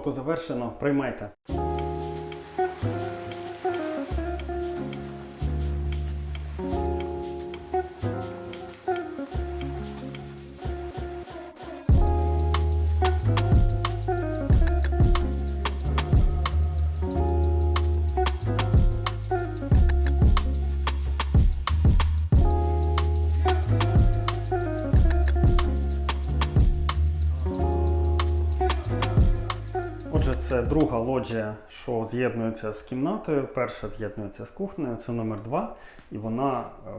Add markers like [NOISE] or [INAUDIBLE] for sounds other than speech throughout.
роботу завершено. Приймайте. Це друга лоджія, що з'єднується з кімнатою. Перша з'єднується з кухнею, це номер два, і вона е,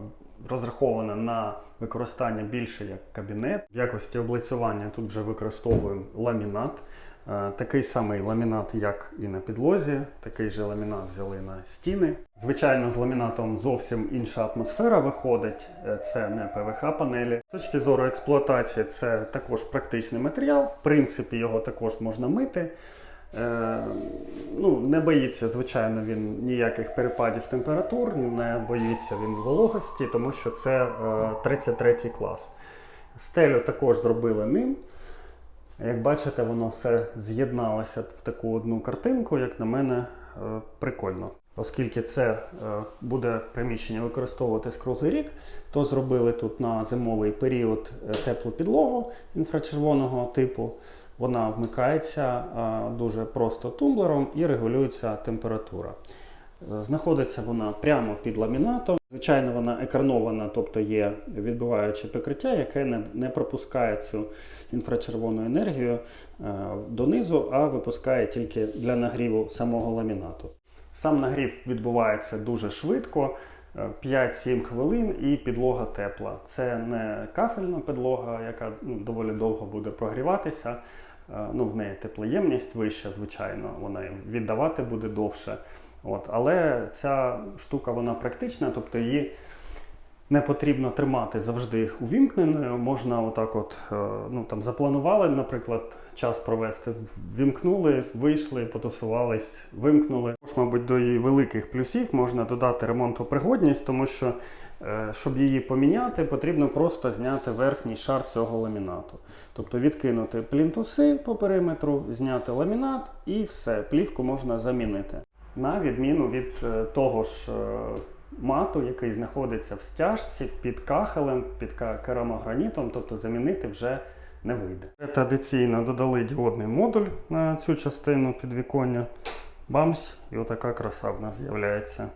розрахована на використання більше як кабінет. В якості облицювання тут вже використовуємо ламінат. Е, Такий самий ламінат, як і на підлозі, такий же ламінат взяли на стіни. Звичайно, з ламінатом зовсім інша атмосфера виходить. Е, Це не ПВХ панелі. З точки зору експлуатації, це також практичний матеріал. В принципі, його також можна мити. Е, ну, не боїться, звичайно, він ніяких перепадів температур, не боїться він вологості, тому що це е, 33 клас. Стелю також зробили ним. Як бачите, воно все з'єдналося в таку одну картинку, як на мене, е, прикольно. Оскільки це е, буде приміщення використовуватись круглий рік, то зробили тут на зимовий період е, теплу підлогу інфрачервоного типу. Вона вмикається дуже просто тумблером і регулюється температура. Знаходиться вона прямо під ламінатом. Звичайно, вона екранована, тобто є відбиваюче покриття, яке не, пропускає цю інфрачервону енергію донизу, а випускає тільки для нагріву самого ламінату. Сам нагрів відбувається дуже швидко. Е, 5-7 хвилин і підлога тепла. Це не кафельна підлога, яка ну, доволі довго буде прогріватися. Е, Ну, в неї теплоємність вища, звичайно, вона віддавати буде довше. От. Але ця штука вона практична, тобто її не потрібно тримати завжди увімкненою. Можна отак, от, е, ну, там, запланували, наприклад, час провести, вімкнули, вийшли, потусувались, вимкнули. Також, мабуть, до її великих плюсів можна додати ремонтопригодність, тому що, е, щоб її поміняти, потрібно просто зняти верхній шар цього ламінату. Тобто відкинути плінтуси по периметру, зняти ламінат і все, плівку можна замінити. На відміну від е, того ж мату, який знаходиться в стяжці під кахелем, під керамогранітом, тобто замінити вже не вийде. Традиційно додали діодний модуль на цю частину підвіконня. Бамс, і отака краса в нас з'являється.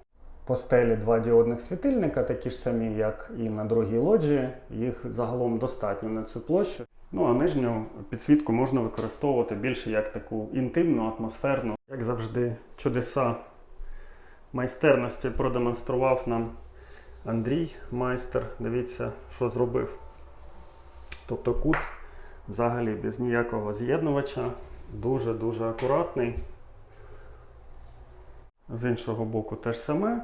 По стелі два діодних світильника, такі ж самі, як і на другій лоджії. Їх загалом достатньо на цю площу. Ну а нижню підсвітку можна використовувати більше як таку інтимну, атмосферну. Як завжди, чудеса майстерності продемонстрував нам Андрій майстер. Дивіться, що зробив. Тобто кут взагалі без ніякого з'єднувача, дуже-дуже акуратний. З іншого боку теж саме.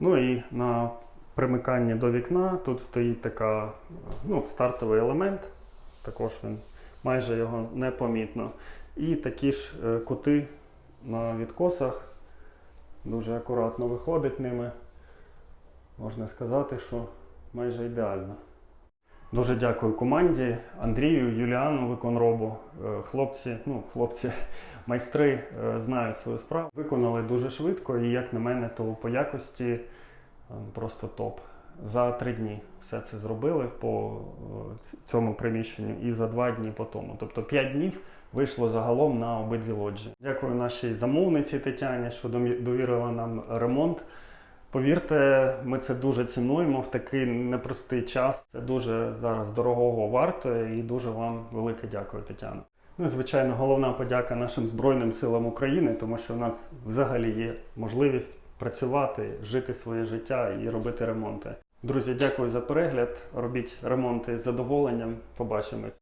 Ну і на примиканні до вікна тут стоїть така, ну, стартовий елемент. Також він майже його непомітно. І такі ж е, кути на відкосах дуже акуратно виходить ними. Можна сказати, що майже ідеально. Дуже дякую команді Андрію, Юліану, виконробу. Е, Хлопці, ну, хлопці, [LAUGHS] майстри е, знають свою справу. Виконали дуже швидко і, як на мене, то по якості е, просто топ. За три дні все це зробили по е, цьому приміщенню і за два дні по тому. Тобто п'ять днів вийшло загалом на обидві лоджі. Дякую нашій замовниці Тетяні, що довірила нам ремонт. Повірте, ми це дуже цінуємо в такий непростий час. Це дуже зараз дорогого варто і дуже вам велике дякую, Тетяна. Ну звичайно, головна подяка нашим Збройним силам України, тому що в нас взагалі є можливість працювати, жити своє життя і робити ремонти. Друзі, дякую за перегляд. Робіть ремонти з задоволенням. Побачимось.